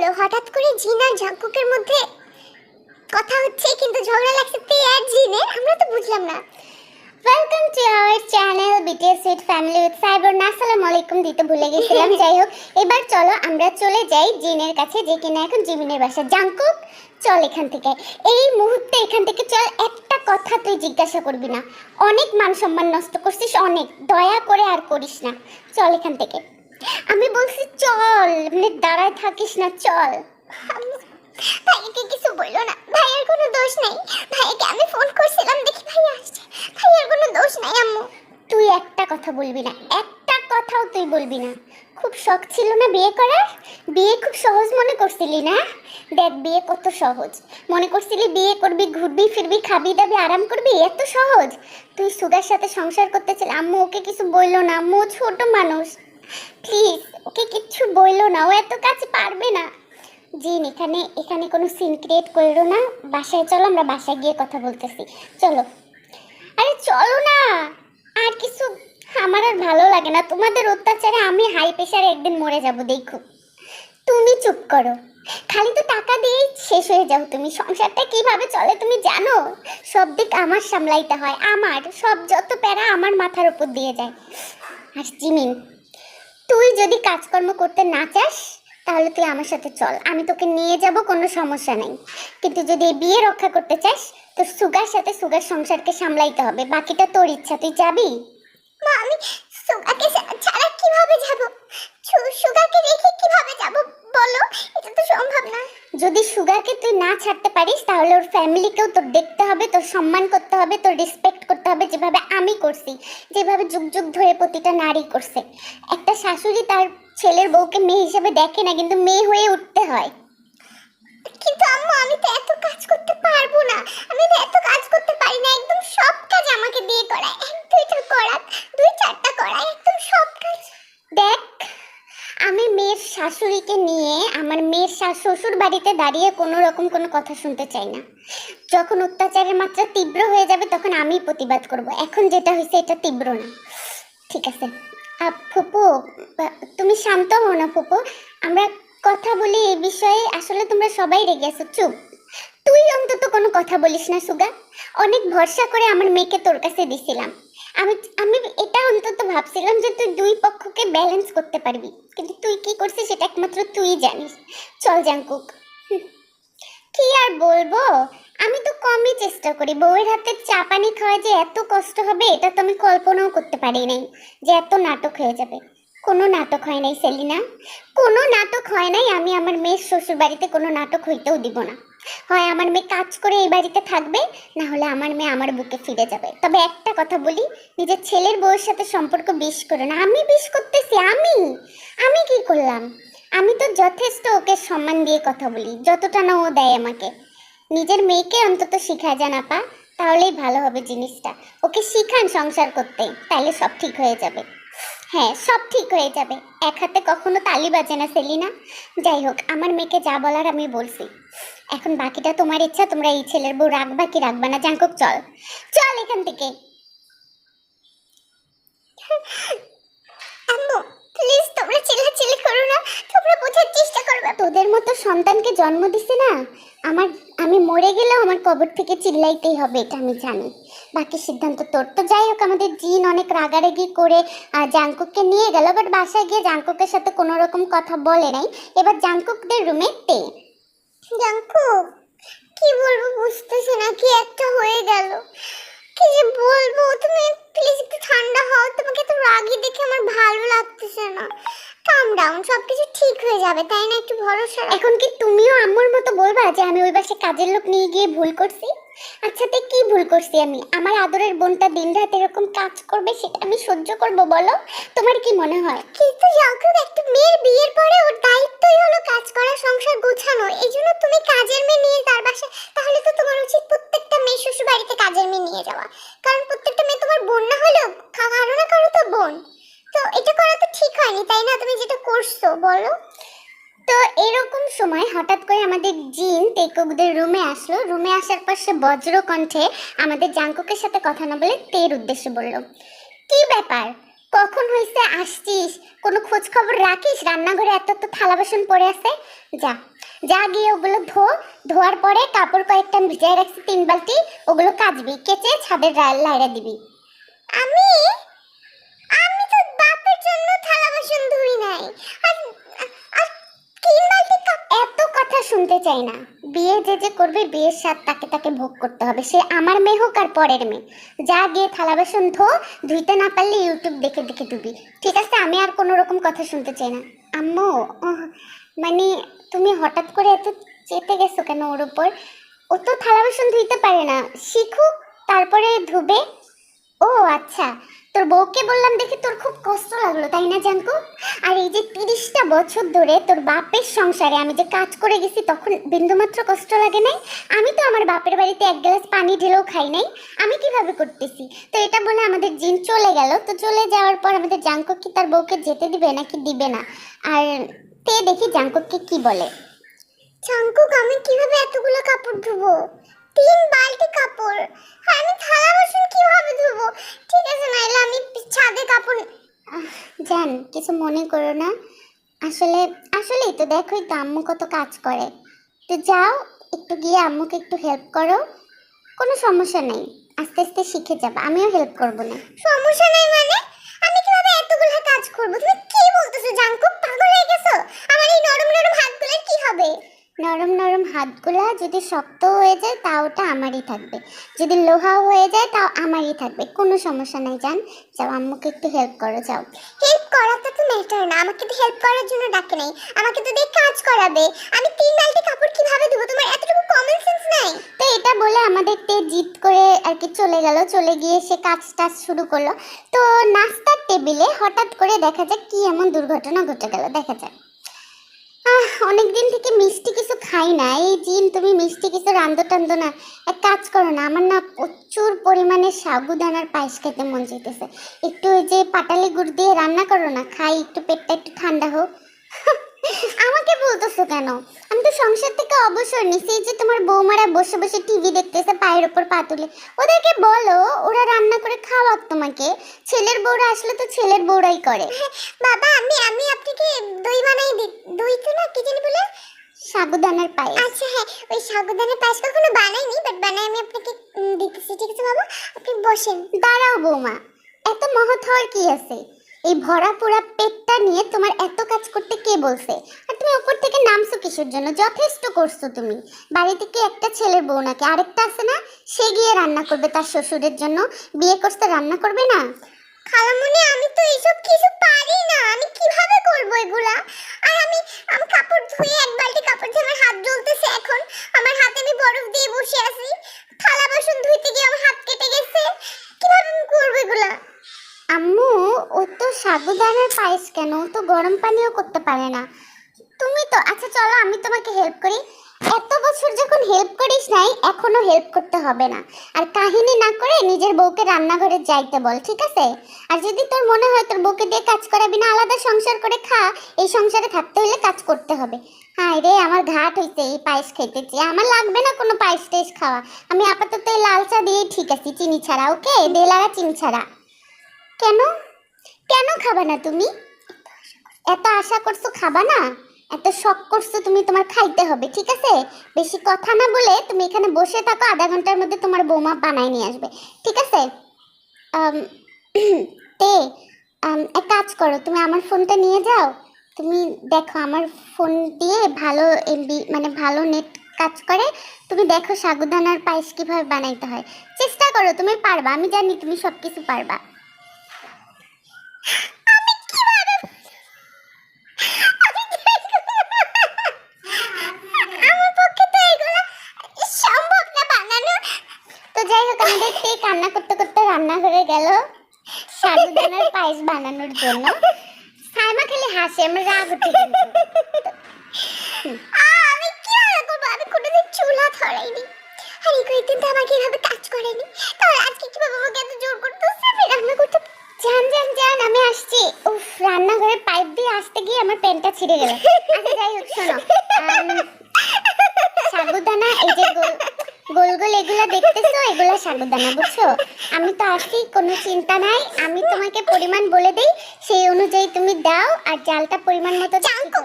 হলো, হঠাৎ করে জিন আর মধ্যে কথা হচ্ছে, কিন্তু ঝগড়া লাগছে তে আর জিনের আমরা তো বুঝলাম না। Welcome to our channel BTS sweet family with cyber আসসালামু আলাইকুম, দিতে ভুলে গেছিলাম, যাই হোক, এবার চলো আমরা চলে যাই জিনের কাছে, যে কিনা এখন জিমিনের বাসা জাঙ্কুক চল এখান থেকে। এই মুহূর্তে এখান থেকে চল, একটা কথা তুই জিজ্ঞাসা করবি না। অনেক মান সম্মান নষ্ট করছিস, অনেক। দয়া করে আর করিস না। চল এখান থেকে। আমি বলছি চল মানে দাঁড়ায় থাকিস না, চল। ভাইকে কিছু বলল না, ভাইয়ের কোনো দোষ নেই। ভাইকে আমি ফোন করছিলাম, দেখি ভাই আসছে। ভাইয়ের কোনো দোষ নাই, আম্মু। তুই একটা কথা বলবি না, একটা কথাও তুই বলবি না। খুব শখ ছিল না বিয়ে করার? বিয়ে খুব সহজ মনে করছিলি না? দেখ, বিয়ে কত সহজ। মনে করছিলি বিয়ে করবি, ঘুরবি, ফিরবি, খাবি, দাবি, আরাম করবি, এত সহজ? তুই সুগার সাথে সংসার করতে আম্মু ওকে কিছু বলল না, আম্মু ছোট মানুষ। প্লিজ ওকে কিচ্ছু বলল না। ও এত কাছে পারবে না। জিন, এখানে এখানে কোনো সিন ক্রিয়েট করল না। বাসায় চলো, আমরা বাসায় গিয়ে কথা বলতেছি। চলো। আরে চলো না। আর কিছু আমার আর ভালো লাগে না। তোমাদের অত্যাচারে আমি হাই প্রেশারে একদিন মরে যাব, দেখো। তুমি চুপ করো। খালি তো টাকা দিয়েই শেষ হয়ে যাও তুমি। সংসারটা কীভাবে চলে তুমি জানো? সব দিক আমার সামলাইতে হয়। আমার, সব যত প্যারা আমার মাথার উপর দিয়ে যায়। আর জিমিন তুই যদি কাজকর্ম করতে না চাস, তাহলে তুই আমার সাথে চল। আমি তোকে নিয়ে যাব, কোনো সমস্যা নেই। কিন্তু যদি এই বিয়ে রক্ষা করতে চাস, তো সুগার সাথে সুগার সংসারকে সামলাইতে হবে। বাকিটা তোর ইচ্ছা, তুই যাবি? মা, আমি সুগাকে ছাড়া কীভাবে যাব? সুগাকে রেখে কীভাবে যাব বলো? এটা তো সম্ভব না। যদি সুগারকে তুই না ছাড়তে পারিস, তাহলে ওর ফ্যামিলিকেও তোর দেখতে হবে, তোর সম্মান করতে হবে, তোর রেসপেক্ট করতে হবে যেভাবে আমি করছি, যেভাবে যুগ যুগ ধরে প্রতিটা নারী করছে। একটা শাশুড়ি তার ছেলের বউকে মেয়ে হিসেবে দেখে না, কিন্তু মেয়ে হয়ে উঠতে হয়। কিন্তু আম্মু, আমি তো এত কাজ করতে পারব না। আমি তো এত কাজ করতে পারি না, একদম সব কাজ আমাকে দিয়ে করায়। এক, দুইটা করাত, দুই, চারটা করায়, একদম সব কাজ। দেখ আমি মেয়ের শাশুড়িকে নিয়ে আমার মেয়ের শ্বশুর বাড়িতে দাঁড়িয়ে কোনো রকম কোনো কথা শুনতে চাই না। যখন অত্যাচারের মাত্রা তীব্র হয়ে যাবে তখন আমি প্রতিবাদ করব। এখন যেটা হয়েছে এটা তীব্র না। ঠিক আছে। ফুপু তুমি শান্ত হও না ফুপু। আমরা কথা বলি এই বিষয়ে। আসলে তোমরা সবাই রেগে আছো। চুপ। তুই অন্তত কোনো কথা বলিস না, সুগা। অনেক ভরসা করে আমার মেয়েকে তোর কাছে দিছিলাম। আমি আমি এটা অন্তত ভাবছিলাম যে তুই দুই পক্ষকে ব্যালেন্স করতে পারবি। কিন্তু তুই কি করছিস সেটা একমাত্র তুই জানিস। চল জাঙ্কুক। কি আর বলব? আমি তো কমই চেষ্টা করি। বউয়ের হাতে চা পানি খাওয়া যে এত কষ্ট হবে, এটা তো আমি কল্পনাও করতে পারি নাই যে এত নাটক হয়ে যাবে। কোনো নাটক হয় নাই, সেলিনা। কোনো নাটক হয় নাই, আমি আমার মেয়ের শ্বশুর বাড়িতে কোনো নাটক হইতেও দিব না। হয় আমার মেয়ে কাজ করে এই বাড়িতে থাকবে, না হলে আমার মেয়ে আমার বুকে ফিরে যাবে। তবে একটা কথা বলি, নিজের ছেলের বউয়ের সাথে সম্পর্ক বিষ করো না। আমি বিষ করতেছি, আমি? আমি কি করলাম? আমি তো যথেষ্ট ওকে সম্মান দিয়ে কথা বলি, যতটা না ও দেয় আমাকে। নিজের মেয়েকে অন্তত শিখা যান আপা, তাহলেই ভালো হবে জিনিসটা। ওকে শিখান সংসার করতে তাহলে সব ঠিক হয়ে যাবে। হ্যাঁ সব ঠিক হয়ে যাবে। এক হাতে কখনো তালি বাজে না, সেলিনা। যাই হোক, আমার মেয়েকে যা বলার আমি বলছি। এখন বাকিটা তোমার ইচ্ছা, তোমরা এই ছেলের বউ রাখবা কি রাখবা না, জাঙ্কুক, চল। চল এখান থেকে। আম্মু প্লিজ তোমরা চিল্লাচিল্লি করো না। তোমরা বোঝার চেষ্টা করবে তোদের মতো সন্তানকে জন্ম দিছে না, আমার, আমি মরে গেলেও আমার কবর থেকে চিল্লাইতেই হবে, এটা আমি জানি। বাকি সিদ্ধান্ত তোর তো যাই হোক, আমাদের জিন অনেক রাগারাগি করে জাংকুককে নিয়ে গেল বাট বাসায় গিয়ে জাংকুকের সাথে কোনো রকম কথা বলে নাই। এবার জাংকুকদের রুমে তে। জাংকুক, কি বলব বুঝতেছি না, কি একটা হয়ে গেল। কি যে বলব, তুমি প্লিজ একটু ঠান্ডা হও, তোমাকে তো রাগি দেখে আমার ভালো লাগতেছে না। কাম ডাউন সব কিছু ঠিক হয়ে যাবে, তাই না? একটু ভরসা। এখন কি তুমিও আম্মুর মতো বলবা যে আমি ওই বাসে কাজের লোক নিয়ে গিয়ে ভুল করছি? আচ্ছা কি ভুল করছি আমি? আমার আদরের বোনটা দিনরাত এরকম কাজ করবে, সেটা আমি সহ্য করব বলো? তোমার কি মনে হয়? কিন্তু জাকুব একটা মেয়ের বিয়ের পরে ওর দায়িত্বই হলো কাজ করা, সংসার গোছানো। এই জন্য তুমি কাজের মেয়ে নিয়ে তার বাসায় তাহলে তো তোমার উচিত প্রত্যেকটা মেয়ে শ্বশুর বাড়িতে কাজের মেয়ে নিয়ে যাওয়া। কারণ প্রত্যেকটা মেয়ে তোমার বোন না হলেও কারও না কারও তো বোন। তো এটা করা তো ঠিক হয়নি, তাই না? তুমি যেটা করছ, বলো। তো এরকম সময় হঠাৎ করে আমাদের জিন তেকুকদের রুমে আসলো। রুমে আসার পর সে বজ্র কণ্ঠে আমাদের জাঙ্কুকের সাথে কথা না বলে তের উদ্দেশ্যে বলল, কি ব্যাপার? কখন হয়েছে আসছিস? কোনো খোঁজ খবর রাখিস? রান্নাঘরে এত তো থালা বাসন পড়ে আছে? যা যা গিয়ে ওগুলো ধো। ধোয়ার পরে কাপড় কয়েকটা ভিজায় রাখছি, তিন বালতি। ওগুলো কাচবি, কেচে ছাদের লাইরা দিবি। আমি? আমি তো বাপের জন্য থালা বাসন ধুই নাই। আর তিন এত কথা শুনতে চাই না। বিয়ে যে যে করবে, বিয়ের স্বাদ তাকে তাকে ভোগ করতে হবে। সে আমার মেয়ে হোক আর পরের মেয়ে। যা গিয়ে থালা বাসন ধো, ধুইতে না পারলে ইউটিউব দেখে দেখে ধুবি ঠিক আছে, আমি আর কোনো রকম কথা শুনতে চাই না। আম্মু মানে তুমি হঠাৎ করে এত চেপে গেছো কেন ওর উপর? ও তো থালা বাসন ধুইতে পারে না। শিখুক, তারপরে ধুবে। ও আচ্ছা। তোর বউকে বললাম দেখে তোর খুব কষ্ট লাগল, তাই না জানকু? আর এই যে তিরিশটা বছর ধরে তোর বাপের সংসারে আমি যে কাজ করে গেছি, তখন বিন্দুমাত্র কষ্ট লাগে নাই? আমি তো আমার বাপের বাড়িতে এক গ্লাস পানি ঢেলেও খাই নাই। আমি কীভাবে করতেছি? তো এটা বলে আমাদের জিন চলে গেল। তো চলে যাওয়ার পর আমাদের জাঙ্কক কি তার বউকে যেতে দিবে নাকি দিবে না? আর তে দেখি জাঙ্কককে কি বলে। জাঙ্কুক আমি কীভাবে এতগুলো কাপড় ধুবো? তিন বালতি কাপড়। আর আমি থালা বাসন কীভাবে ধুবো? ঠিক আছে, নাইলে আমি ছাদে কাপড় জান, কিছু মনে করো না। আসলে, আসলেই তো দেখোই তো আম্মু কত কাজ করে। তো যাও, একটু গিয়ে আম্মুকে একটু হেল্প করো। কোনো সমস্যা নেই, আস্তে আস্তে শিখে যাবে। আমিও হেল্প করব না। সমস্যা নেই মানে? আমি কীভাবে এতগুলো কাজ করব? তুমি কি বলতেছো জাঙ্কুক পাগল হয়ে গেছো। আমার এই নরম নরম হাতগুলোর কি হবে? নরম নরম হাতগুলা যদি শক্ত হয়ে যায়, তা ওটা আমারই থাকবে। যদি লোহা হয়ে যায়, তাও আমারই থাকবে। কোনো সমস্যা নাই, জান। যাও, আম্মুকে একটু হেল্প করো, যাও। হেল্প করা তো ম্যাটার না। আমাকে তো হেল্প করার জন্য ডাকে নাই। আমাকে তো দিয়ে কাজ করাবে। আমি তিন বালতি কাপড় কীভাবে দেবো তোমার এতটুকু কমন সেন্স নাই। তো এটা বলে আমাদের তে জিত করে আর কি চলে গেল। চলে গিয়ে সে কাজ টাজ শুরু করল। তো নাস্তার টেবিলে হঠাৎ করে দেখা যায় কি এমন দুর্ঘটনা ঘটে গেল। দেখা যায় অনেকদিন থেকে মিষ্টি কিছু খাই না। এই জিন, তুমি মিষ্টি কিছু রান্ধো টান্ধো না। এক কাজ করো না, আমার না প্রচুর পরিমাণে সাবুদানার পায়েস খেতে মন চাইতেছে। একটু ওই যে পাটালি গুড় দিয়ে রান্না করো না, খাই, একটু পেটটা একটু ঠান্ডা হোক। আমাকে বলতেছো কেন? আমি তো সংসার থেকে অবসর নিছি যে তোমার বৌমারা বসে বসে টিভি দেখতেছে পায়ের ওপর পা তুলে। ওদেরকে বলো ওরা রান্না করে খাওয়াক তোমাকে। ছেলের বউরা আসলে তো ছেলের বউরাই করে। বাবা আমি আমি আপনাকে দই বানাই দি দই তো না কি জানি বলে? সাগুদানার পায়েস। আচ্ছা হ্যাঁ ওই সাগুদানার পায়েস কখনো বানাইনি বাট বানাই আমি আপনাকে দিতেছি ঠিক আছে বাবা? আপনি বসেন। দাঁড়াও বৌমা এত মহৎ হওয়ার কি আছে? এই ভরা পোড়া পেটটা নিয়ে তোমার এত কাজ করতে কে বলছে? আর তুমি উপর থেকে নামছো কিসের জন্য? যথেষ্ট করছ তুমি। বাড়িতে কি একটা ছেলের বউ নাকি আরেকটা আছে না? সে গিয়ে রান্না করবে তার শ্বশুরের জন্য। বিয়ে করতে রান্না করবে না? খালামুনি, আমি তো এইসব কিছু পারি না। আমি কীভাবে করব এগুলা? আর আমি আমি কাপড় ধুয়ে এক বালতি কাপড় ধুয়ে আমার হাত জ্বলতেছে এখন আমার হাতে আমি বরফ দিয়ে বসে আছি থালা বাসন ধুইতে গিয়ে আমার হাত কেটে গেছে কীভাবে আমি করব এগুলা আম্মু ও তো সাবুদানার পায়েস কেন? তো গরম পানিও করতে পারে না। তুমি তো আচ্ছা চলো আমি তোমাকে হেল্প করি। এত বছর যখন হেল্প করিস নাই, এখনও হেল্প করতে হবে না। আর কাহিনী না করে নিজের বউকে রান্নাঘরে যাইতে বল, ঠিক আছে? আর যদি তোর মনে হয় তোর বউকে দিয়ে কাজ করাবি না, আলাদা সংসার করে খা। এই সংসারে থাকতে হলে কাজ করতে হবে। হ্যাঁ রে, আমার ঘাট হইছে এই পায়েস খাইতেছি আমার লাগবে না কোনো পায়েস টাইস খাওয়া। আমি আপাতত এই লাল চা দিয়েই ঠিক আছি, চিনি ছাড়া, ওকে? বেলারা চিনি ছাড়া। কেন? কেন খাবা না তুমি? এত আশা করছ খাবা না? এত শখ করছ তুমি তোমার খাইতে হবে, ঠিক আছে? বেশি কথা না বলে তুমি এখানে বসে থাকো, আধা ঘণ্টার মধ্যে তোমার বৌমা বানায় নিয়ে আসবে, ঠিক আছে? তে এক কাজ করো, তুমি আমার ফোনটা নিয়ে যাও। তুমি দেখো, আমার ফোন দিয়ে ভালো এমবি মানে ভালো নেট কাজ করে। তুমি দেখো সাগুদানার পায়েস কীভাবে বানাইতে হয়। চেষ্টা করো, তুমি পারবা, আমি জানি তুমি সব কিছু পারবা। আমি পক্ষে তো করতে করতে আমাকে এভাবে কাজ করেনি আজকে কীভাবে জোর করতেছে আমি রান্না করতে জান জান জান আমি আসছি। উফ রান্নাঘরের পাইপ দিয়ে আসতে গিয়ে আমার প্যান্টটা ছিঁড়ে গেল। আচ্ছা যাই হোক শোনো। সাবুদানা এই যে গোল গোল গোল এগুলা দেখতেছো? এগুলো সাবুদানা বুঝছ? আমি তো আসি কোনো চিন্তা নাই। আমি তোমাকে পরিমাণ বলে দেই সেই অনুযায়ী তুমি দাও আর চালটা পরিমাণ মতো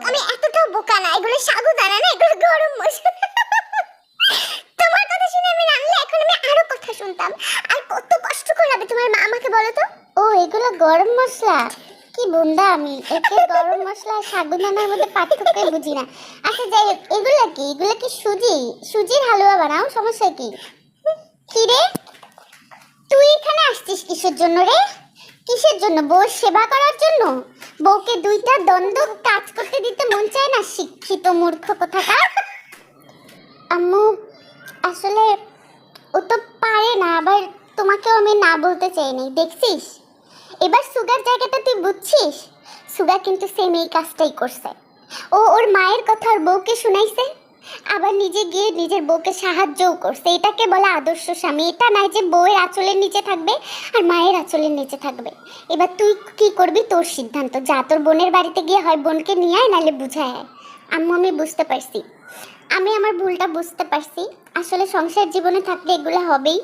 আমি এতটাও বোকা না এগুলো সাবুদানা না এগুলো তোমার কথা শুনে আমি রান্না এখন আমি আরও কথা শুনতাম। আর কত কষ্ট করাবে তোমার মা আমাকে বলো তো। ও, এগুলো গরম মশলা। কি বুন্দা আমি। একে গরম মশলা আর মধ্যে পার্থক্য বুঝি না। আচ্ছা যাই হোক, এগুলো কি? এগুলো কি সুজি? সুজির হালুয়া বানাও, সমস্যা কি? কি রে? তুই এখানে আসছিস কিসের জন্য রে? কিসের জন্য? বউর সেবা করার জন্য? বউকে দুইটা দ্বন্দ্ব কাজ করতে দিতে মন চায় না, শিক্ষিত মূর্খ কোথাকার? আম্মু আসলে ও তো পারে না, আবার তোমাকেও আমি না বলতে চাই চাইনি দেখছিস? এবার সুগার জায়গাটা তুই বুঝছিস? সুগা কিন্তু সেম এই কাজটাই করছে। ও ওর মায়ের কথা ওর বউকে শুনাইছে, আবার নিজে গিয়ে নিজের বউকে সাহায্যও করছে। এটাকে বলে আদর্শ স্বামী। এটা নাই যে বউয়ের আঁচলের নিচে থাকবে আর মায়ের আঁচলের নিচে থাকবে। এবার তুই কি করবি? তোর সিদ্ধান্ত। যা তোর বোনের বাড়িতে গিয়ে হয় বোনকে নিয়ে আয়, নাহলে বুঝায় আম্মু, আমি বুঝতে পারছি। আমি আমার ভুলটা বুঝতে পারছি। আসলে সংসার জীবনে থাকলে এগুলো হবেই।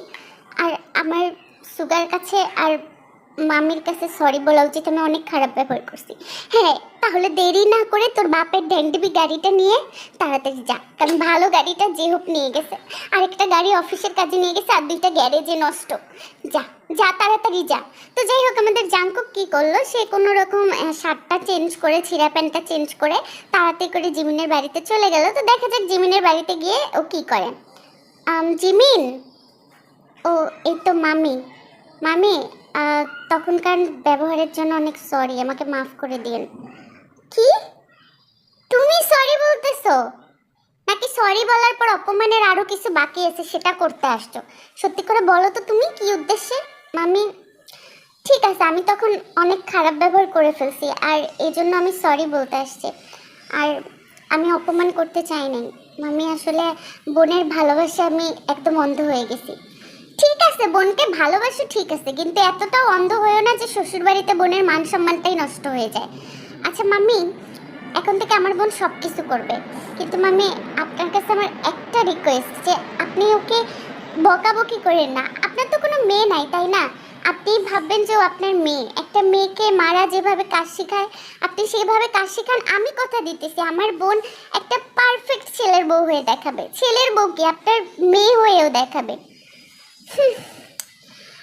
আর আমার সুগার কাছে আর মামির কাছে সরি বলা উচিত, আমি অনেক খারাপ ব্যবহার করছি। হ্যাঁ তাহলে দেরি না করে তোর বাপের ড্যান্ডিবি গাড়িটা নিয়ে তাড়াতাড়ি যা, কারণ ভালো গাড়িটা যে হোক নিয়ে গেছে। আর একটা গাড়ি অফিসের কাজে নিয়ে গেছে আর দুইটা গ্যারেজে নষ্ট। যা যা তাড়াতাড়ি যা। তো যাই হোক, আমাদের জাঙ্কুক কী করল? সে কোনো রকম শার্টটা চেঞ্জ করে, ছিঁড়া প্যান্টটা চেঞ্জ করে তাড়াতাড়ি করে জিমিনের বাড়িতে চলে গেল। তো দেখা যাক জিমিনের বাড়িতে গিয়ে ও কি করে। জিমিন? ও এই তো মামি। মামি তখনকার ব্যবহারের জন্য অনেক সরি আমাকে মাফ করে দিন কি? তুমি সরি বলতেছো? নাকি সরি বলার পর অপমানের আরও কিছু বাকি আছে সেটা করতে আসছো? সত্যি করে বলো তো তুমি কি উদ্দেশ্যে? মামি ঠিক আছে, আমি তখন অনেক খারাপ ব্যবহার করে ফেলছি আর এই জন্য আমি সরি বলতে আসছি। আর আমি অপমান করতে চাই নাই। মামি আসলে বোনের ভালোবাসা আমি একদম অন্ধ হয়ে গেছি। আছে, বোনকে ভালোবাসো ঠিক আছে, কিন্তু এতটাও অন্ধ হয়েও না যে শ্বশুরবাড়িতে বোনের মান সম্মানটাই নষ্ট হয়ে যায়। আচ্ছা মাম্মি, এখন থেকে আমার বোন সব কিছু করবে। কিন্তু মামি আপনার কাছে আমার একটা রিকোয়েস্ট যে আপনি ওকে বকাবকি করেন না। আপনার তো কোনো মেয়ে নাই, তাই না? আপনি ভাববেন যে ও আপনার মেয়ে। একটা মেয়েকে মারা যেভাবে কাজ শেখায়, আপনি সেভাবে কাজ শেখান, আমি কথা দিতেছি। আমার বোন একটা পারফেক্ট ছেলের বউ হয়ে দেখাবে। ছেলের বউ কি আপনার মেয়ে হয়েও দেখাবে।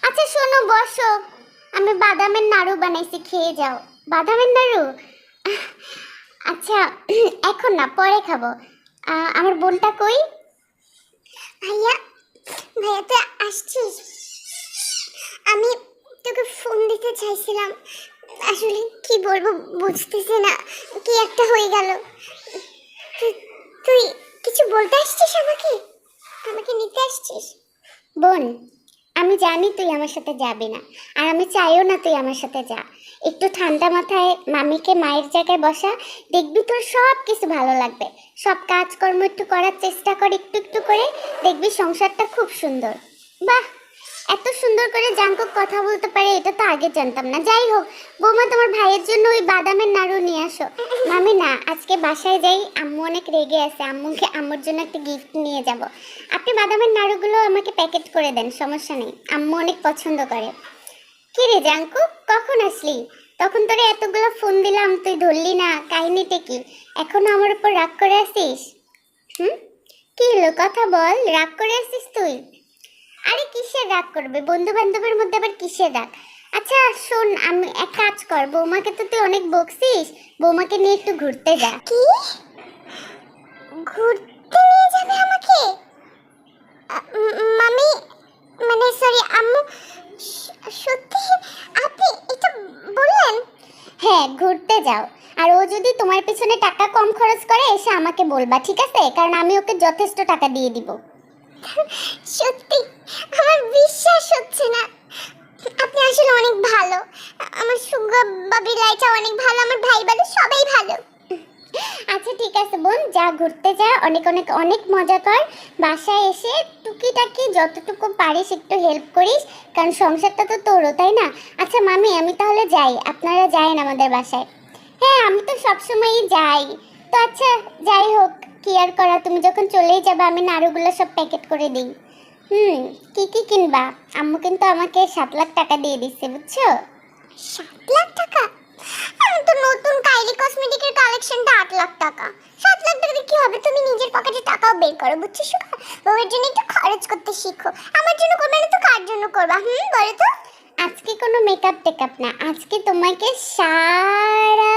আচ্ছা শোনো, বসো। আমি বাদামের নাড়ু বানাইছি, খেয়ে যাও। বাদামের নাড়ু? আচ্ছা এখন না, পরে খাব। আমার বোনটা কই? ভাইয়া ভাইয়া তুই আসছিস? আমি তোকে ফোন দিতে চাইছিলাম। আসলে কি বলব বুঝতেছি না, কি একটা হয়ে গেল। তুই কিছু বলতে আসছিস আমাকে? আমাকে নিতে আসছিস? বোন, আমি জানি তুই আমার সাথে যাবি না, আর আমি চাইও না তুই আমার সাথে যা। একটু ঠান্ডা মাথায় মামিকে মায়ের জায়গায় বসা, দেখবি তোর সব কিছু ভালো লাগবে। সব কাজকর্ম একটু করার চেষ্টা কর একটু একটু করে, দেখবি সংসারটা খুব সুন্দর। বাহ! এত সুন্দর করে জাঙ্কুক কথা বলতে পারে, এটা তো আগে জানতাম না। যাই হোক, বৌমা তোমার ভাইয়ের জন্য ওই বাদামের নাড়ু নিয়ে আসো। মামি, না, আজকে বাসায় যাই, আম্মু অনেক রেগে আছে, আম্মুকে, আম্মুর জন্য একটা গিফট নিয়ে যাব। আপনি বাদামের নাড়ুগুলো আমাকে প্যাকেট করে দেন, সমস্যা নেই। আম্মু অনেক পছন্দ করে। কি রে জাঙ্কুক কখন আসলি? তখন তোরে এতগুলো ফোন দিলাম, তুই ধরলি না, কাহিনীটা কি? এখনও আমার উপর রাগ করে আসিস? হুম? কি হলো, কথা বল, রাগ করে আসিস তুই? আরে কিসের রাগ করবে? বন্ধু বান্ধবের মধ্যে আবার কিসের রাগ? আচ্ছা শোন আমি এক কাজ কর। বৌমাকে তো তুই অনেক বকছিস। বৌমাকে নিয়ে একটু ঘুরতে যা। কি? ঘুরতে নিয়ে যাবে আমাকে? মামি মানে সরি আম্মু সত্যি? আপনি এটা বললেন? হ্যাঁ ঘুরতে যাও। আর ও যদি তোমার পিছনে টাকা কম খরচ করে এসে আমাকে বলবা ঠিক আছে? কারণ আমি ওকে যথেষ্ট টাকা দিয়ে দিব। সত্যি, আমার বিশ্বাস হচ্ছে না। আপনি আসলে অনেক ভালো। আমার সুগা বাবি লাইটা অনেক ভালো, আমার ভাই ভালো সবাই ভালো। আচ্ছা ঠিক আছে বোন, যা ঘুরতে যা, অনেক অনেক অনেক মজা কর। বাসায় এসে টুকিটাকি যতটুকু পারিস একটু হেল্প করিস, কারণ সংসারটা তো তোরও, তাই না? আচ্ছা মামি, আমি তাহলে যাই। আপনারা যায়েন আমাদের বাসায়। হ্যাঁ আমি তো সবসময়ই যাই। তো আচ্ছা যাই হোক কি আর করা তুমি যখন চলেই যাবে আমি নাড়ুগুলো সব প্যাকেট করে দিই। হুম কি কি কিনবা? আম্মু কিন্তু আমাকে সাত লাখ টাকা দিয়ে দিচ্ছে বুঝছ? সাত লাখ টাকা? আমি তো নতুন কাইলি কসমেটিকের কালেকশনটা আট লাখ টাকা। সাত লাখ টাকা কি হবে? তুমি নিজের পকেটে টাকাও বের করো বুঝছ সুখা বউয়ের জন্য একটু খরচ করতে শিখো। আমার জন্য করবে না তো কার জন্য করবা? হুম বলো তো। আজকে কোনো মেকআপ টেকআপ না আজকে তোমাকে সারা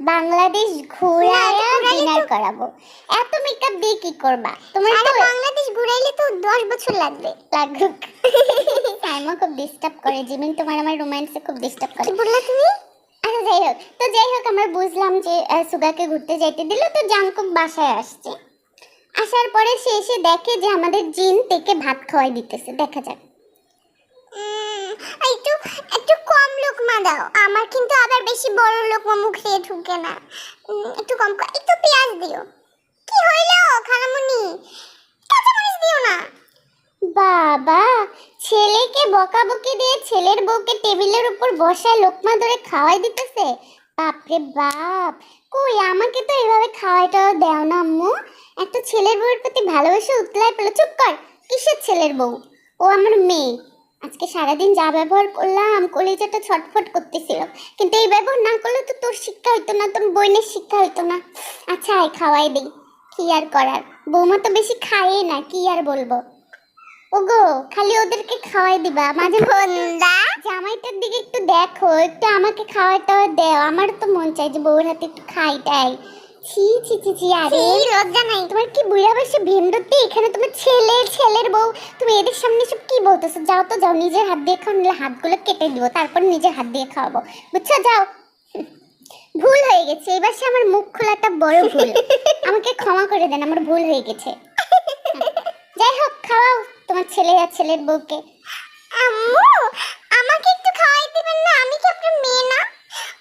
বাংলাদেশ ঘোরায়া ডিনার করাবো। এত মেকআপ দিয়ে কি করবা? তোমার তো বাংলাদেশ ঘুরাইলে তো দশ বছর লাগবে। লাগুক। সাইমা খুব ডিস্টার্ব করে। জিমিন তোমার আমার রোম্যান্সে খুব ডিস্টার্ব করে। বললা তুমি? আচ্ছা যাই হোক। তো যাই হোক আমরা বুঝলাম যে সুগাকে ঘুরতে যাইতে দিল। তো জাংকুক বাসায় আসছে। আসার পরে সে এসে দেখে যে আমাদের জিন থেকে ভাত খাওয়াই দিতেছে। দেখা যাক। একটু একটু কম লোকমা দাও আমার কিন্তু আবার বেশি বড় লোকমা মুখ ঢুকে না। একটু কম একটু পেঁয়াজ দিও। কি হইল, খালামুনি? না। বাবা, ছেলেকে বকাবকি দিয়ে ছেলের বউকে টেবিলের উপর বসায় লোকমা ধরে খাওয়াই দিতেছে? বাপরে বাপ। কই, আমাকে তো এভাবে খাওয়াইটাও দেও না আম্মু। একটা ছেলের বউয়ের প্রতি ভালোবাসা উতলায় পেল চুপ কর, কিসের ছেলের বউ? ও আমার মেয়ে। আজকে সারাদিন যা ব্যবহার করলাম কলেজাটা ছটফট করতেছিল। কিন্তু এই ব্যবহার না করলে তো তোর শিক্ষা হইতো না তোর বোনের শিক্ষা হইতো না। আচ্ছা আয় খাওয়াই দিই। কি আর করার? বৌমা তো বেশি খায় না কি আর বলব? ওগো খালি ওদেরকে খাওয়াই দিবা। মাঝে জামাইটার দিকে একটু দেখো একটু আমাকে খাওয়াই টাওয়াই দেও। আমার তো মন চাই যে বউর হাতে একটু খাই টাই ছি ছি ছি ছি আরে। লজ্জা নাই। তোমার কি বুড়া বয়সে ভেন্ডতে এখানে তোমার ছেলে ছেলের বউ। তুমি এদের সামনে সব কি বলতেছো? যাও তো যাও নিজের হাত দিয়ে খাও নিলে হাতগুলো কেটে দিব। তারপর নিজের হাত দিয়ে খাওয়াবো। বুঝছ? যাও। ভুল হয়ে গেছে। এবার সে আমার মুখ খোলাটা বড় ভুল। আমাকে ক্ষমা করে দেন আমার ভুল হয়ে গেছে। যাই হোক খাওয়াও তোমার ছেলে আর ছেলের বউকে। আম্মু আমাকে একটু খাওয়াই দিবেন না? আমি কি আপনার মেয়ে না?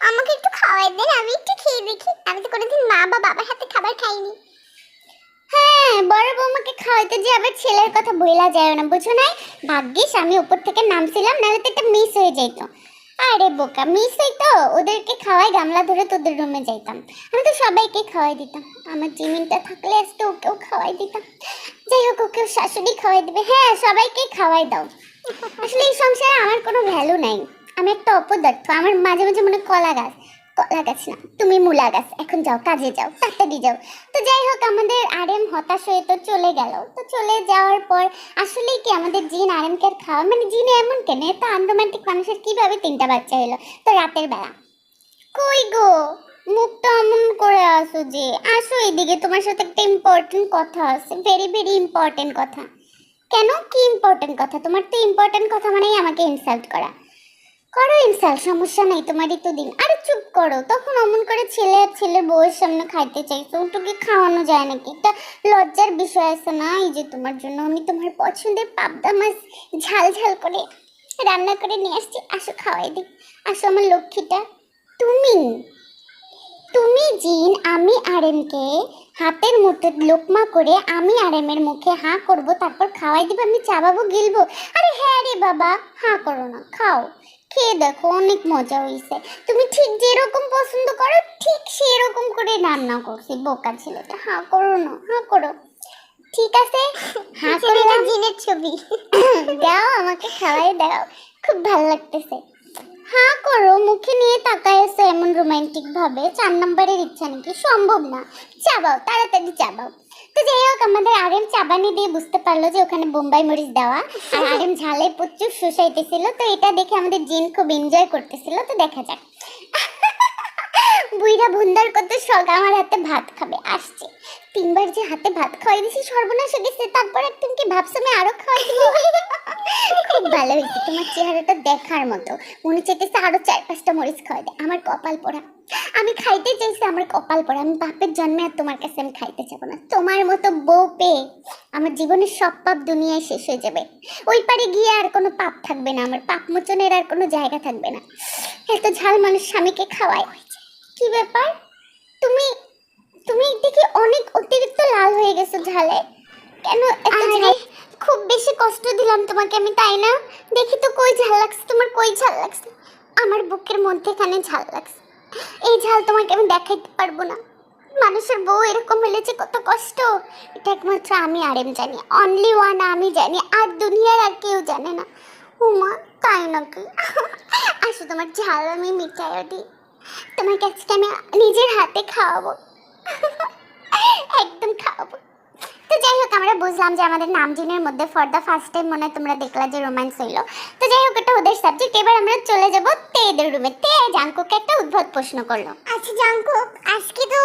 আমাকে একটু খাওয়াই দেন আমি একটু দেখি, আমি তো কোনোদিন মা বা বাবার হাতে খাবার খাইনি। হ্যাঁ বড় বৌমাকে খাওয়াইতে যে আবার ছেলের কথা বইলা যায় না, বুঝো নাই? ভাগ্যিস আমি উপর থেকে নামছিলাম, নাহলে তো এটা মিস হয়ে আরে বোকা মিস ওদেরকে খাওয়াই গামলা ধরে তোদের রুমে যাইতাম। আমি তো সবাইকে খাওয়াই দিতাম। আমার জিমিনটা থাকলে আজকে ওকেও খাওয়াই দিতাম। যাই হোক, ওকেও শাশুড়ি খাওয়াই দিবে। হ্যাঁ সবাইকে খাওয়াই দাও। আসলে এই সংসারে আমার কোনো ভ্যালু নাই। আমি একটা অপদার্থ, আমার মাঝে মাঝে মনে কলা গাছ। কলা গাছ না, তুমি মূলা গাছ, এখন যাও, কাজে যাও, তাড়াতাড়ি যাও। তো যাই হোক, আমাদের আরএম হতাশ হয়ে তো চলে গেল। তো চলে যাওয়ার পর আসলে কি আমাদের জিন আর খাওয়া মানে জিন এমন কেন? এত আনরোমান্টিক মানুষের কীভাবে তিনটা বাচ্চা এলো? তো রাতের বেলা। কই গো? মুখটা অমন করে আসো যে, আসো এদিকে, তোমার সাথে একটা ইম্পর্টেন্ট কথা আছে ভেরি ভেরি ইম্পর্টেন্ট কথা। কেন? কি ইম্পর্টেন্ট কথা? তোমার তো ইম্পর্টেন্ট কথা মানেই আমাকে ইনসাল্ট করা। করো ইনসাল্ট, সমস্যা নেই তোমারই তো দিন আরে চুপ করো, তখন অমন করে ছেলে আর ছেলে বউয়ের সামনে খাইতে চাইছো, ওটুকে খাওয়ানো যায় নাকি? একটা লজ্জার বিষয় আছে না, এই যে তোমার জন্য আমি তোমার পছন্দের পাবদা মাছ ঝাল ঝাল করে রান্না করে নিয়ে আসছি, আসো খাওয়াই দিই। আসো আমার লক্ষ্মীটা। তুমি তুমি জিন, আমি আরেমকে হাতের মুঠে লোকমা করে আমি আরেমের মুখে হাঁ করব, তারপর খাওয়াই দিব, আমি চাবাবো গিলবো। আরে হ্যাঁ রে বাবা, হাঁ করো না, খাও। খেয়ে দেখো অনেক মজা হয়েছে তুমি ঠিক যেরকম পছন্দ করো ঠিক সেরকম করে রান্না করছি বোকা ছেলেটা। হাঁ করো না হাঁ করো। ঠিক আছে? হাঁ করলাম। জিনের ছবি। দাও আমাকে খাওয়াই দাও। খুব ভালো লাগতেছে। হ্যাঁ করো মুখে নিয়ে তাকায় এসো এমন রোমান্টিক ভাবে। চার নম্বরের ইচ্ছা নাকি? সম্ভব না। চাবাও তাড়াতাড়ি চাবাও যাই হোক, আমাদের আরেম চাবানি দিয়ে বুঝতে পারল যে ওখানে বোম্বাই মরিচ দেওয়া। আর আরএম ঝালে প্রচুর শুষাইতেছিল তো এটা দেখে আমাদের জিন খুব এনজয় করতেছিল, তো দেখা যাক। বুইরা বুন্দার কত শখ, আমার হাতে ভাত খাবে, আসছে। তিনবার যে হাতে ভাত খাওয়াই দিছি সর্বনাশ গেছে। তারপর তুমি কি ভাবছ আমি আরও খাওয়াই খুব ভালো হয়েছে, তোমার চেহারাটা দেখার মতো। মনে চাইতেছে আরও চার পাঁচটা মরিচ খাওয়াই দে, আমার কপাল পড়া। আমি খাইতে চাইছি, আমার কপাল পড়া। আমি বাপের জন্মে আর তোমার কাছে আমি খাইতে যাব না। তোমার মতো বউ পেয়ে আমার জীবনের সব পাপ দুনিয়ায় শেষ হয়ে যাবে। ওই পারে গিয়ে আর কোনো পাপ থাকবে না, আমার পাপ মোচনের আর কোনো জায়গা থাকবে না। এত ঝাল মানুষ স্বামীকে খাওয়ায়। কি ব্যাপার? তুমি তুমি দেখি অনেক অতিরিক্ত লাল হয়ে গেছো ঝালে। কেন এত ঝাল? খুব বেশি কষ্ট দিলাম তোমাকে আমি তাই না? দেখি তো কই ঝাল লাগছে তোমার কই ঝাল লাগছে? আমার বুকের মধ্যে মধ্যেখানে ঝাল লাগছে। এই ঝাল তোমাকে আমি দেখাইতে পারব না। মানুষের বউ এরকম হলে যে কত কষ্ট। এটা একমাত্র আমি আরেম জানি অনলি ওয়ান আমি জানি আর দুনিয়ার আর কেউ জানে না। উমা তাই নাকি? আসো তোমার ঝাল আমি মিটাইও দিই। তোমার কাছে আমি নিজের হাতে খাওয়াবো। একদম খাওয়াবো। তো যাই হোক আমরা বুঝলাম যে আমাদের নামজিনের মধ্যে ফর দ্য ফার্স্ট টাইম মনে হয় তোমরা দেখলা যে রোম্যান্স হইল। তো যাই হোক এটা ওদের সাবজেক্ট এবার আমরা চলে যাব তেদের রুমে তে জাঙ্কুকে একটা উদ্ভট প্রশ্ন করল। আচ্ছা জাঙ্কুক আজকে তো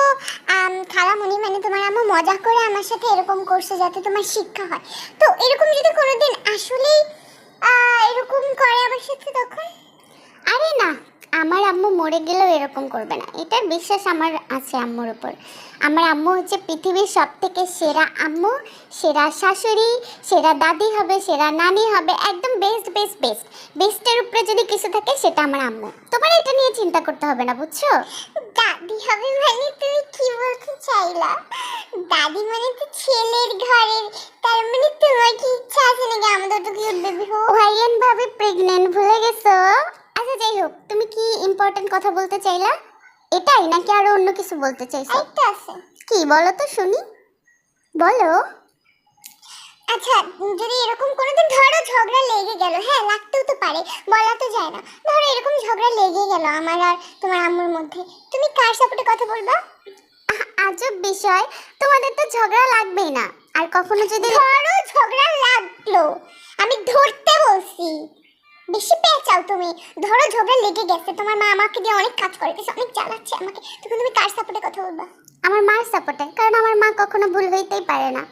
আম, খালামণি মানে তোমার আম্মু মজা করে আমার সাথে এরকম করছে যাতে তোমার শিক্ষা হয়। তো এরকম যদি কোনোদিন আসলেই এরকম করে আমার সাথে তখন? আরে না আমার আম্মু মরে গেলেও এরকম করবে না। এটার বিশ্বাস আমার আছে আম্মুর উপর। আমার আম্মু হচ্ছে পৃথিবীর সব থেকে সেরা আম্মু সেরা শাশুড়ি সেরা দাদি হবে সেরা নানি হবে একদম বেস্ট বেস্ট বেস্ট বেস্টের উপরে যদি কিছু থাকে সেটা আমার আম্মু। তোমার এটা নিয়ে চিন্তা করতে হবে না বুঝছ? দাদি হবে মানে তুমি কি বলতে চাইলা? দাদি মানে তো ছেলের ঘরের তার মানে তোমার কি ইচ্ছা আছে নাকি আমাদের তো কিউট বেবি হোক ভাবে প্রেগনেন্ট ভুলে গেছো? আচ্ছা যাই হোক তুমি কি ইম্পর্টেন্ট কথা বলতে চাইলা? এটাই নাকি আরও অন্য কিছু বলতে চাইছো? একটা আছে। কি বলো তো শুনি। বলো। আচ্ছা যদি এরকম কোনোদিন ধরো ঝগড়া লেগে গেল হ্যাঁ লাগতেও তো পারে বলা তো যায় না। ধরো এরকম ঝগড়া লেগে গেল আমার আর তোমার আম্মুর মধ্যে তুমি কার সাপোর্টে কথা বলবা? আজব বিষয় তোমাদের তো ঝগড়া লাগবেই না। আর কখনো যদি ধরো ঝগড়া লাগল আমি ধরতে বলছি। বেশি পেঁচাও তুমি। ধরো ঝগড়া লেগে গেছে তোমার মা আমাকে দিয়ে অনেক কাজ করাইতেছে অনেক জ্বালাচ্ছে আমাকে। তখন তুমি কার সাপোর্টে কথা বলবা? আমার মার সাপোর্টে কারণ আমার মা কখনো ভুল হইতেই পারে না।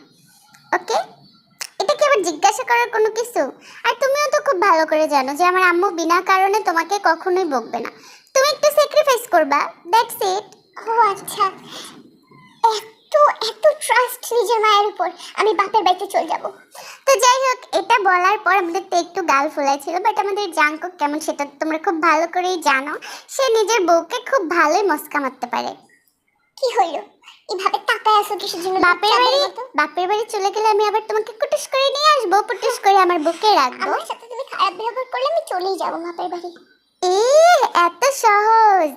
ওকে? এটা কি আবার জিজ্ঞাসা করার কোনো কিছু? আর তুমিও তো খুব ভালো করে জানো যে আমার আম্মু বিনা কারণে তোমাকে কখনোই বকবে না। তুমি একটু স্যাক্রিফাইস করবা দ্যাটস ইট ও আচ্ছা। এত এত ট্রাস্ট নিজের মায়ের উপর আমি বাপের বাড়িতে চলে যাব। তো যাই হোক এটা বলার পর আমাদের তো একটু গাল ফুলাইছিল বাট আমাদের জাঙ্কক কেমন সেটা তোমরা খুব ভালো করেই জানো। সে নিজের বউকে খুব ভালোই মস্কা মারতে পারে। কি হইল? এভাবে তাকায় আছো কিসের জন্য? বাপের বাড়ি? বাপের বাড়ি চলে গেলে আমি আবার তোমাকে কুটুস করে নিয়ে আসব পুটুস করে আমার বুকে রাখব। আমার সাথে তুমি খারাপ ব্যবহার করলে আমি চলেই যাব বাপের বাড়ি। এ এত সহজ।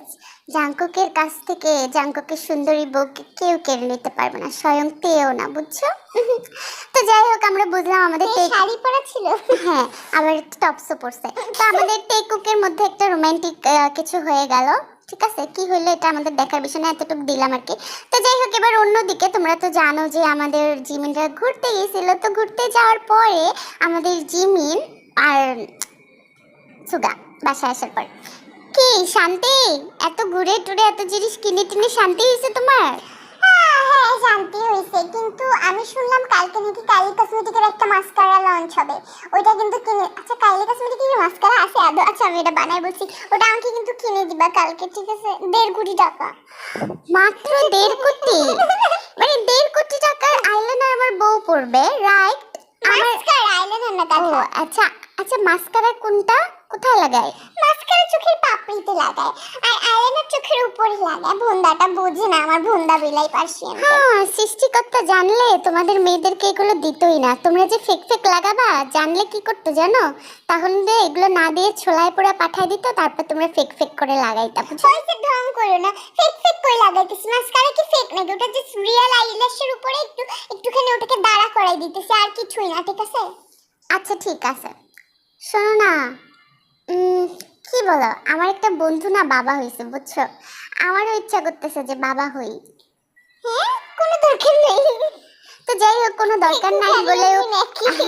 জাঙ্কুকের কাছ থেকে জাঙ্কুকের সুন্দরী বউকে কেউ কেড়ে নিতে পারবে না স্বয়ং তেও না বুঝছ? তো যাই হোক আমরা বুঝলাম আমাদের শাড়ি পরা ছিল। হ্যাঁ আবার টপসও পড়ছে তো আমাদের টেকুকের মধ্যে একটা রোমান্টিক কিছু হয়ে গেল ঠিক আছে? কি হইল এটা আমাদের দেখার বিষয় না এতটুকু দিলাম আর কি। তো যাই হোক এবার অন্যদিকে তোমরা তো জানো যে আমাদের জিমিনরা ঘুরতে গিয়েছিল। তো ঘুরতে যাওয়ার পরে আমাদের জিমিন আর সুগা বাসায় আসার পর। কি শান্তি? এত ঘুরে টুরে এত জিনিস কিনে টিনে শান্তি হয়েছে তোমার? হ্যাঁ হ্যাঁ শান্তি হয়েছে। কিন্তু আমি শুনলাম কালকে নাকি কালি কসমেটিকের একটা মাস্কারা লঞ্চ হবে। ওইটা কিন্তু কিনে আচ্ছা কালি কসমেটিকের মাস্কারা আছে? আদৌ আচ্ছা আমি এটা বানাই বলছি। ওটা আমাকে কিন্তু কিনে দিবা কালকে ঠিক আছে? দেড় কোটি টাকা। মাত্র দেড় কোটি? মানে দেড় কোটি টাকার আইলাইনার আমার বউ পড়বে রাইট আমার মাস্কারা আইলাইনার না আচ্ছা আচ্ছা মাস্কারা কোনটা? কোথায় লাগায়? মাস্কারা চোখের পাপড়িতে লাগায়। আর আইলাইনার চোখের উপরে লাগায়। ভুন্দাটা বোঝে না আমার ভুন্দা বিলাই পার্সিয়ান হ্যাঁ সৃষ্টিকর্তা জানলে তোমাদের মেয়েদেরকে এগুলো দিতই না। তোমরা যে ফেক ফেক লাগাবা জানলে কি করতো জানো? তাহলে এগুলো না দিয়ে ছোলায় পোড়া পাঠায় দিত তারপর তোমরা ফেক ফেক করে লাগাইতা বুঝছ? হয়েছে ঢং করো না ফেক ফেক করে লাগাইতেছি। মাস্কারা কি ফেক নাকি? ওটা জাস্ট রিয়েল আইল্যাশের উপরে একটু একটুখানি ওটাকে দাঁড়া করাই দিতেছে আর কিছুই না ঠিক আছে? আচ্ছা ঠিক আছে। শোনো না কি বলো? আমার একটা বন্ধু না বাবা হয়েছে, বুঝছ? আমারও ইচ্ছা করতেছে যে বাবা হই। হ্যাঁ কোনো দরকার নেই। তো যাই হোক, কোনো দরকার নাই বলেও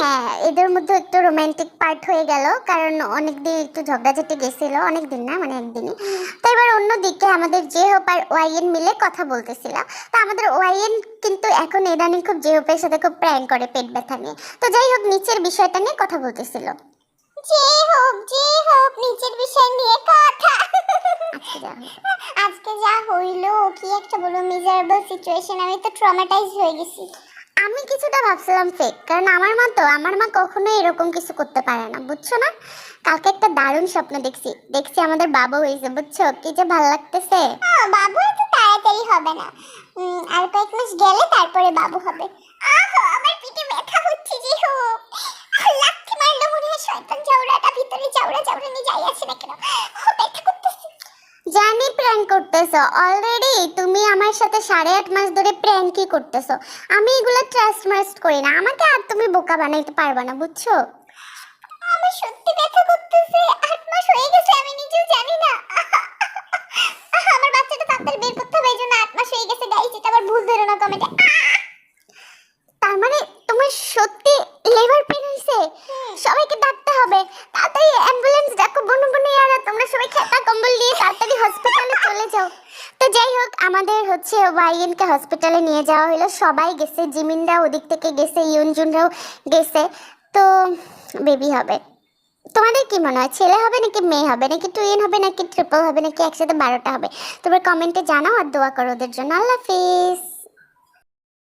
হ্যাঁ এদের মধ্যে একটু রোমান্টিক পার্ট হয়ে গেল, কারণ অনেকদিন একটু ঝগড়াঝাটি গেছিল, অনেকদিন না মানে একদিনই। তো এবার অন্যদিকে আমাদের যে হোপ আর ওয়াইএন মিলে কথা বলতেছিল। তো আমাদের ওয়াইএন কিন্তু এখন ইদানিং খুব যে হোপের সাথে খুব প্র্যাঙ্ক করে পেট ব্যথা নিয়ে। তো যাই হোক, নিচের বিষয়টা নিয়ে কথা বলতেছিল। যে হোক যে হোক নিচের বিষয় নিয়ে কথা। আজকে যা হইল। কি একটা বলো মিজারেবল সিচুয়েশন আমি তো ট্রমাটাইজ হয়ে গেছি। আমি কিছুটা ভাবছিলাম ফেক কারণ আমার মা তো আমার মা কখনো এরকম কিছু করতে পারে না বুঝছ না? কালকে একটা দারুণ স্বপ্ন দেখছি দেখছি আমাদের বাবা হয়েছে বুঝছ? কি যে ভালো লাগতেছে। বাবু এত তাড়াতাড়ি হবে না। আর কয়েক মাস গেলে তারপরে বাবু হবে। আহ আমার পিঠে ব্যথা হচ্ছে যে হোক। লাথি মারলো মনে হয় শয়তান চাউড়াটা ভিতরে চাউড়া চাউড়া নিয়ে যাই আছে না কেন? ব্যথা করতেছে। জানি প্র্যাঙ্ক করতেছো। অলরেডি তুমি আমার সাথে সাড়ে আট মাস ধরে প্র্যাঙ্কই করতেছো। আমি এগুলো ট্রাস্ট মাস্ট করি না। আমাকে আর তুমি বোকা বানাইতে পারবে না বুঝছ? আমার সত্যি ব্যথা করতেছে। আট মাস হয়ে গেছে আমি নিজেও জানি না। আমার বাচ্চাটা তাড়াতাড়ি বের করতে হবে এই জন্য আট মাস হয়ে গেছে। গাইজ এটা আবার ভুল ধরো না কমেন্টে তার মানে তোমার সত্যি লেবার পেন হয়েছে সবাইকে ডাকতে হবে। তাড়াতাড়ি অ্যাম্বুলেন্স ডাকো বনু বনু ইয়ারা তোমরা সবাই খেতা কম্বল নিয়ে তাড়াতাড়ি হসপিটালে চলে যাও। তো যাই হোক আমাদের হচ্ছে ওয়াইএনকে হসপিটালে নিয়ে যাওয়া হলো। সবাই গেছে জিমিনরা ওদিক থেকে গেছে ইউনজুনরাও গেছে। তো বেবি হবে। তোমাদের কি মনে হয় ছেলে হবে নাকি মেয়ে হবে? নাকি টুইন হবে নাকি ট্রিপল হবে নাকি একসাথে বারোটা হবে? তোমরা কমেন্টে জানাও আর দোয়া করো ওদের জন্য। আল্লাহ হাফিজ।